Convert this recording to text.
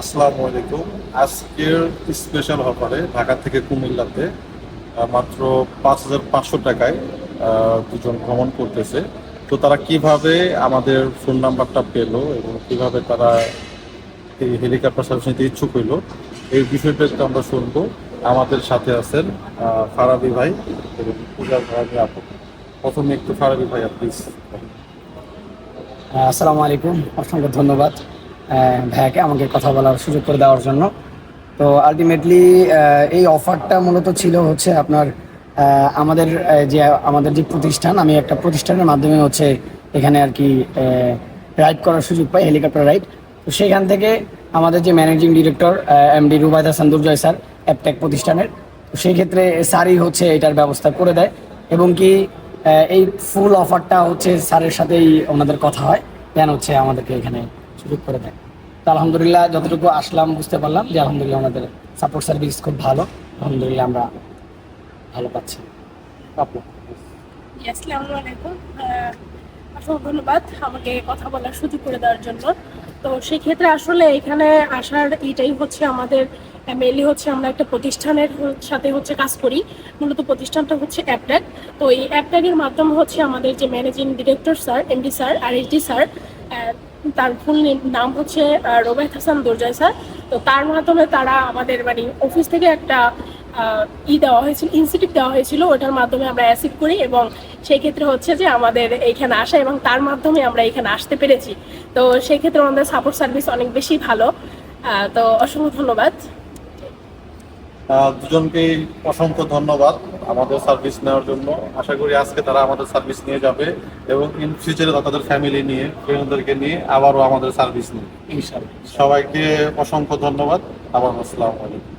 আসসালামু আলাইকুম। আজকের স্পেশাল অফারে ঢাকা থেকে কুমিল্লাতে মাত্র পাঁচ হাজার পাঁচশো টাকায় দুজন ভ্রমণ করতেছে। তো তারা কীভাবে আমাদের ফোন নাম্বারটা পেল এবং কীভাবে তারা এই হেলিকপ্টার সার্ভিস নিতে ইচ্ছুক হইল, এই বিষয়টা একটু আমরা শুনব। আমাদের সাথে আছেন ফারাবি ভাই এবং পূজা ভাই আপু। প্রথমে একটু ফারাবি ভাই প্লিজ আসসালামু আলাইকুম। অসংখ্য ধন্যবাদ। ভাইয়াকে আমাকে কথা বলার সুযোগ করে দেওয়ার জন্য। তো আলটিমেটলি এই অফারটা মূলত ছিল হচ্ছে আপনার আমাদের যে আমাদের যে প্রতিষ্ঠান, আমি একটা প্রতিষ্ঠানের মাধ্যমে হচ্ছে এখানে আর কি রাইড করার সুযোগ পাই হেলিকপ্টার রাইড তো সেখান থেকে আমাদের যে managing director MD Rubayed Hasan Durjoy sir Aptech প্রতিষ্ঠানের সেই ক্ষেত্রে স্যারই হচ্ছে এটার ব্যবস্থা করে দেয়। এবং কি এই ফুল অফারটা হচ্ছে স্যারের সাথেই ওনাদের কথা হয় দেন হচ্ছে আমাদেরকে এখানে সুযোগ করে দেয়। তো আলহামদুলিল্লাহ যতটুকু আসলাম বুঝতে পারলাম যে আলহামদুলিল্লাহ আমাদের সাপোর্ট সার্ভিস খুব ভালো। আলহামদুলিল্লাহ আমরা ভালো পাচ্ছি। আসসালামু আলাইকুম। অসংখ্য ধন্যবাদ আমাকে কথা বলার সুযোগ করে দেওয়ার জন্য। তো সেই ক্ষেত্রে আসলে এখানে আসার এইটাই হচ্ছে আমাদের মেনলি হচ্ছে আমরা একটা প্রতিষ্ঠানের সাথে হচ্ছে কাজ করি। মূলত প্রতিষ্ঠানটা হচ্ছে অ্যাপট্যাক তো এই অ্যাপট্যাগের মাধ্যমে হচ্ছে আমাদের যে managing director sir MD sir আর এইচডি স্যার তার ফুল নাম হচ্ছে রোবেদ হাসান দুর্জয় স্যার তো তার মাধ্যমে তারা আমাদের মানে অফিস থেকে একটা ই দেওয়া হয়েছিল ইনস্টিটিউট দেওয়া হয়েছিল। ওটার মাধ্যমে আমরা অ্যাসিভ করি এবং সেই ক্ষেত্রে হচ্ছে যে আমাদের এইখানে আসা এবং তার মাধ্যমে আমরা এখানে আসতে পেরেছি। তো সেই ক্ষেত্রে আমাদের সাপোর্ট সার্ভিস অনেক বেশি ভালো। তো অসংখ্য ধন্যবাদ। দুজনকেই অসংখ্য ধন্যবাদ আমাদের সার্ভিস নেওয়ার জন্য। আশা করি আজকে তারা আমাদের সার্ভিস নিয়ে যাবে এবং ইন ফিউচারে তাদের ফ্যামিলি নিয়ে ফ্রেন্ডদেরকে নিয়ে আবারও আমাদের সার্ভিস নিয়ে। সবাইকে অসংখ্য ধন্যবাদ। আবার আসসালামু আলাইকুম।